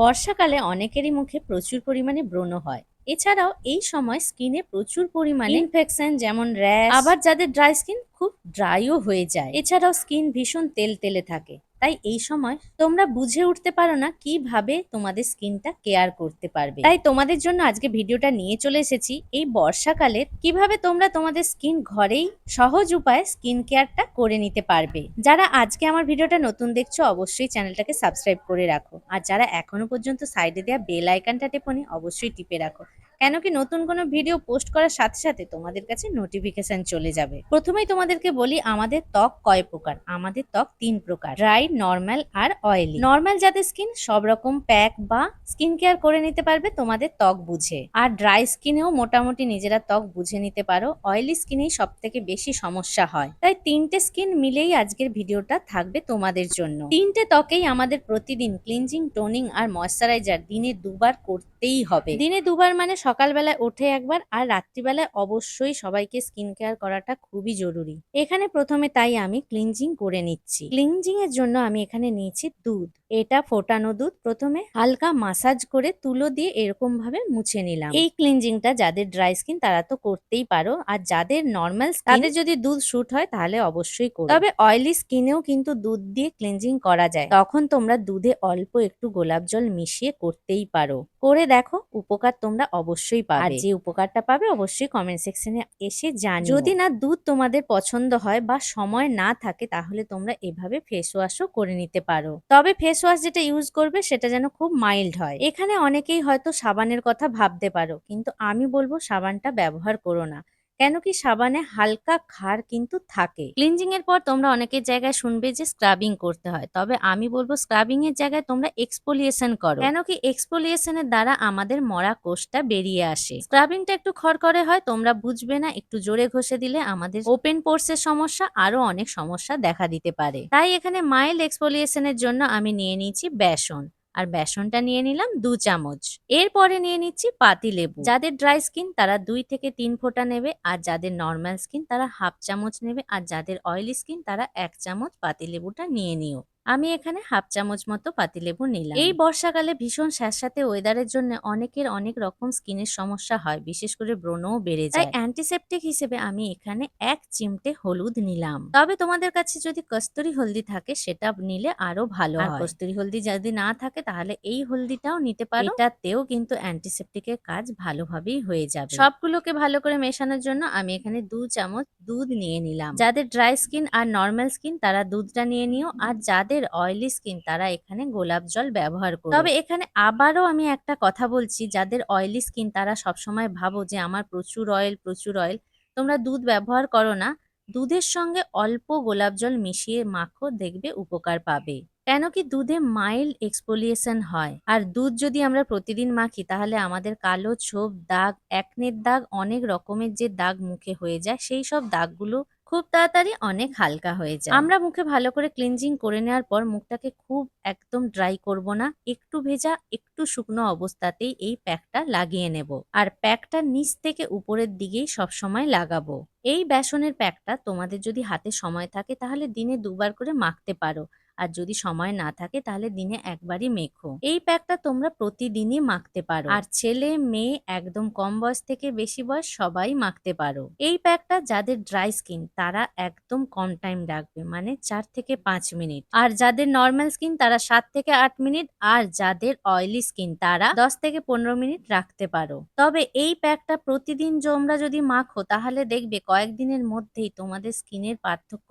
বর্ষাকালে অনেকেরই মুখে প্রচুর পরিমাণে ব্রণ হয়। এছাড়াও এই সময় স্কিনে প্রচুর পরিমাণে ইনফেকশন যেমন র্যাশ আবার যাদের ড্রাই স্কিন খুব ড্রাইও হয়ে যায়। এছাড়াও স্কিন ভীষণ তেল তেলে থাকে। তাই এই সময় তোমরা বুঝে উঠতে পারো না কীভাবে তোমাদের স্কিনটা কেয়ার করতে পারবে। তাই তোমাদের জন্য আজকে ভিডিওটা নিয়ে চলে এসেছি এই বর্ষাকালে কীভাবে তোমরা তোমাদের স্কিন ঘরেই সহজ উপায়ে স্কিন কেয়ারটা করে নিতে পারবে। যারা আজকে আমার ভিডিওটা নতুন দেখছ অবশ্যই চ্যানেলটাকে সাবস্ক্রাইব করে রাখো। আর যারা এখনও পর্যন্ত সাইডে দেওয়া বেল আইকনটা টেপনি অবশ্যই টিপে রাখো। কেন কি নতুন কোনো ভিডিও পোস্ট করার সাথে সাথে তোমাদের কাছে নোটিফিকেশন চলে যাবে। প্রথমেই তোমাদেরকে বলি, আমাদের ত্বক কয় প্রকার? আমাদের ত্বক তিন প্রকার। ড্রাই নর্মাল আর অয়েলি নর্মাল যাদের স্কিন সব রকম প্যাক বা স্কিন কেয়ার করে নিতে পারবে, তোমাদের ত্বক বুঝে। আর ড্রাই স্কিনেও মোটামুটি নিজেরা ত্বক বুঝে নিতে পারো। অয়েলি স্কিনেই সব থেকে বেশি সমস্যা হয়। তাই তিনটে স্কিন মিলেই আজকের ভিডিওটা থাকবে তোমাদের জন্য। তিনটে ত্বকেই আমাদের প্রতিদিন ক্লিনজিং টোনিং আর ময়শ্চারাইজার দিনে দুবার করতেই হবে। দিনে দুবার মানে সকালবেলায় ওঠে একবার আর রাত্রিবেলায় অবশ্যই সবাইকে স্কিন কেয়ার করাটা খুবই জরুরি। এখানে প্রথমে তাই আমি ক্লিনজিং করে নিচ্ছি। ক্লিনজিং এর জন্য আমি এখানে নিয়েছি দুধ। এটা ফোটানো দুধ। প্রথমে হালকা মাসাজ করে তুলো দিয়ে এরকম ভাবে মুছে নিলাম। এই ক্লিনজিংটা যাদের ড্রাই স্কিন তারা তো করতেই পারো। আর যাদের নর্মাল তাদের যদি দুধ শুট হয় তাহলে অবশ্যই করো। তবে অয়েলি স্কিনেও কিন্তু দুধ দিয়ে ক্লিনজিং করা যায়। তখন তোমরা দুধে অল্প একটু গোলাপ জল মিশিয়ে করতেই পারো। করে দেখো উপকার তোমরা অবশ্যই পাবে আর যে উপকারটা পাবে অবশ্যই কমেন্ট সেকশনে এসে জানি যদি না দুধ তোমাদের পছন্দ হয় বা সময় না থাকে তাহলে তোমরা এভাবে ফেস ওয়াশও করে নিতে পারো। তবে ফেস ওয়াশ যেটা ইউজ করবে সেটা যেন খুব মাইল্ড হয়। এখানে অনেকেই হয়তো সাবানের কথা ভাবতে পারো কিন্তু আমি বলব সাবানটা ব্যবহার করো না। কেন কি সাবানে হালকা ক্ষার কিন্তু থাকে? ক্লিনজিং এর পর তোমরা অনেকের জায়গায় শুনবে যে স্ক্রাবিং করতে হয়। তবে আমি বলব স্ক্রাবিং এর জায়গায় তোমরা এক্সপোলিয়েশন করো। কেন কি এক্সপোলিয়েশনের দ্বারা আমাদের মরা কোষটা বেরিয়ে আসে। স্ক্রাবিংটা একটু খড়খড়ে হয়, তোমরা বুঝবে না, একটু জোরে ঘষে দিলে আমাদের ওপেন পোর্সের সমস্যা আরও অনেক সমস্যা দেখা দিতে পারে। তাই এখানে মাইল্ড এক্সপোলিয়েশনের জন্য আমি নিয়ে নিয়েছি বেসন। আর বেসনটা নিয়ে নিলাম দু চামচ। এরপরে নিয়ে নিচ্ছি পাতি লেবু। যাদের ড্রাই স্কিন তারা দুই থেকে তিন ফোঁটা নেবে আর যাদের নর্মাল স্কিন তারা হাফ চামচ নেবে আর যাদের অয়েলি স্কিন তারা এক চামচ পাতি লেবুটা নিয়ে নিও। আমি এখানে হাফ চামচ মতো পাতিলেবু নিলাম। এই বর্ষাকালে ভীষণ স্যাঁতস্যাঁতে ওয়েদারের জন্য অনেকের অনেক রকম স্কিনের সমস্যা হয় বিশেষ করে ব্রণও বেড়ে যায়। তাই অ্যান্টিসেপটিক হিসেবে আমি এখানে এক চিমটে হলুদ নিলাম। তবে তোমাদের কাছে যদি কস্তুরি হলদি থাকে সেটা নিলে আরও ভালো হয়। কস্তুরি হলদি যদি না থাকে তাহলে এই হলদিটাও নিতে পারো। এটাতেও কিন্তু অ্যান্টিসেপটিকের কাজ ভালোভাবেই হয়ে যাবে। সবগুলোকে ভালো করে মেশানোর জন্য আমি এখানে দু চামচ দুধ নিয়ে নিলাম। যাদের ড্রাই স্কিন আর নর্মাল স্কিন তারা দুধটা নিয়ে নিও। আর যাদের অয়েলি স্কিন তারা এখানে গোলাপ জল ব্যবহার করো। তবে এখানে আবারও আমি একটা কথা বলছি, যাদের অয়েলি স্কিন তারা সবসময় ভাবো যে আমার প্রচুর অয়েল প্রচুর অয়েল তোমরা দুধ ব্যবহার করো না। দুধের সঙ্গে অল্প গোলাপ জল মিশিয়ে মাখো, দেখবে উপকার পাবে। কেন কি দুধে মাইল্ড এক্সপোলিয়েশন হয়। আর দুধ যদি আমরা প্রতিদিন মাখি, তাহলে আমাদের কালো ছোপ, দাগ একনের দাগ, অনেক রকমের যে দাগ মুখে হয়ে যায়, সেই সব দাগগুলো খুব তাড়াতাড়ি অনেক হালকা হয়ে যায়। আমরা মুখে ভালো করে ক্লিনজিং করে নেওয়ার পর মুখটাকে খুব একদম ড্রাই করব না। একটু ভেজা, একটু শুকনো অবস্থাতেই এই প্যাকটা লাগিয়ে নেব। আর প্যাকটা নিচ থেকে উপরের দিকেই সবসময় লাগাবো। এই বেসনের প্যাকটা তোমাদের যদি হাতে সময় থাকে তাহলে দিনে দুবার করে মাখতে পারো। আর যদি সময় না থাকে তাহলে দিনে একবারই মেখো। এই প্যাকটা তোমরা প্রতিদিনই মাখতে পারো। আর ছেলে, মেয়ে, একদম কম বয়স থেকে বেশি বয়স সবাই মাখতে পারো। এই প্যাকটা যাদের ড্রাই স্কিন, তারা একদম কম টাইম রাখবে মানে চার থেকে পাঁচ মিনিট। আর যাদের নর্মাল স্কিন, তারা সাত থেকে আট মিনিট। আর যাদের অয়েলি স্কিন, তারা দশ থেকে পনেরো মিনিট রাখতে পারো। তবে এই প্যাকটা প্রতিদিন তোমরা যদি মাখো, তাহলে দেখবে কয়েকদিনের মধ্যেই তোমাদের স্কিনের পার্থক্য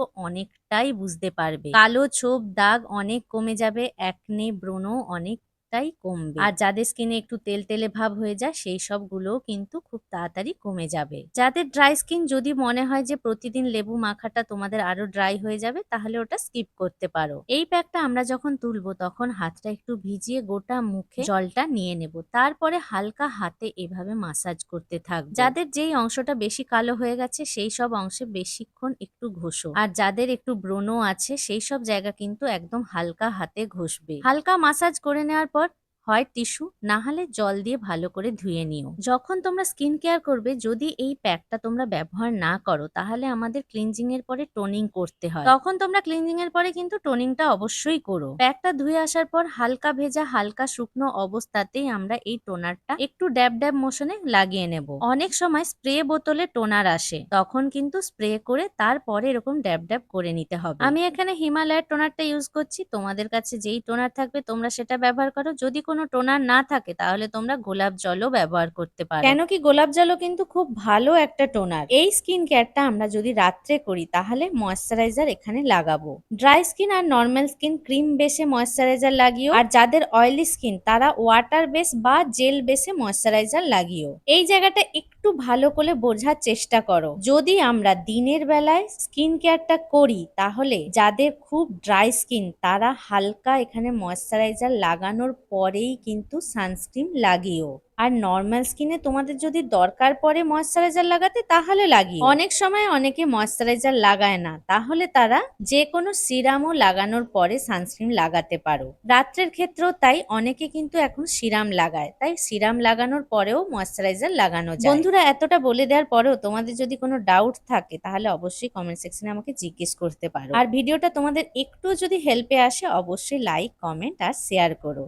অনেকটাই বুঝতে পারবে। কালো ছোপ দাগ অনেক কমে যাবে একনে ব্রণ অনেকটাই কমবে। আর যাদের স্কিনে একটু তেল তেলে ভাব হয়ে যায়, সেই সবগুলোও কিন্তু খুব তাড়াতাড়ি কমে যাবে। যাদের ড্রাই স্কিন যদি মনে হয় যে প্রতিদিন লেবু মাখাটা তোমাদের আরও ড্রাই হয়ে যাবে, তাহলে ওটা স্কিপ করতে পারো। এই প্যাকটা আমরা যখন তুলবো, তখন হাতটা একটু ভিজিয়ে গোটা মুখে জলটা নিয়ে নেব। তারপরে হালকা হাতে এভাবে মাসাজ করতে থাকব। যাদের যেই অংশটা বেশি কালো হয়ে গেছে, সেই সব অংশে বেশিক্ষণ একটু ঘষো। আর যাদের একটু ব্রণ আছে, সেই সব জায়গা কিন্তু একদম হালকা হাতে ঘষবে। হালকা মাসাজ করে নেওয়ার পর হয় টিস্যু না হলে জল দিয়ে ভালো করে ধুয়ে নিও। যখন তোমরা স্কিন কেয়ার করবে, যদি এই প্যাকটা তোমরা ব্যবহার না করো, তাহলে আমাদের ক্লিনজিং এর পরে টোনিং করতে হয়। তখন তোমরা ক্লিনজিং এর পরে কিন্তু টোনিংটা অবশ্যই করো। প্যাকটা ধুয়ে আসার পর হালকা ভেজা, হালকা শুকনো অবস্থাতেই আমরা এই টোনারটা একটু ড্যাব ড্যাব মোশনে লাগিয়ে নেব। অনেক সময় স্প্রে বোতলে টোনার আসে, তখন কিন্তু স্প্রে করে তারপরে এরকম ড্যাব ড্যাব করে নিতে হবে। আমি এখানে হিমালয়ের টোনারটা ইউজ করছি, তোমাদের কাছে যেই টোনার থাকবে তোমরা সেটা ব্যবহার করো। যদি কোনো টোনার না থাকে, তাহলে তোমরা গোলাপ জলও ব্যবহার করতে পারো। কেন কি গোলাপ জলও কিন্তু খুব ভালো একটা টোনার। এই স্কিন কেয়ারটা আমরা যদি রাত্রে করি, তাহলে ময়শ্চারাইজার এখানে লাগাবো। ড্রাই স্কিন আর নর্মাল স্কিন, ক্রিম বেসে ময়শ্চারাইজার লাগিও। আর যাদের অয়েলি স্কিন, তারা ওয়াটার বেস বা জেল বেসে ময়শ্চারাইজার লাগিও। এই জায়গাটা একটু ভালো করে বোঝার চেষ্টা করো। যদি আমরা দিনের বেলায় স্কিন কেয়ারটা করি, তাহলে যাদের খুব ড্রাই স্কিন তারা হালকা এখানে ময়শ্চারাইজার লাগানোর পরেই কিন্তু সানস্ক্রিন লাগিও আর নর্মাল স্কিনে তোমাদের যদি দরকার পড়ে ময়শ্চারাইজার লাগাতে, তাহলে লাগিও। অনেক সময় অনেকে ময়শ্চারাইজার লাগায় না, তাহলে তারা যে কোনো সিরামও লাগানোর পরে সানস্ক্রিন লাগাতে পারো। রাত্রের ক্ষেত্রেও তাই, অনেকে কিন্তু এখন সিরাম লাগায়, তাই সিরাম লাগানোর পরেও ময়শ্চারাইজার লাগানো যায়। বন্ধুরা, এতটা বলে দেওয়ার পরেও তোমাদের যদি কোনো ডাউট থাকে, তাহলে অবশ্যই কমেন্ট সেকশনে আমাকে জিজ্ঞেস করতে পারো। আর ভিডিওটা তোমাদের একটু যদি হেল্পে আসে, অবশ্যই লাইক কমেন্ট আর শেয়ার করো।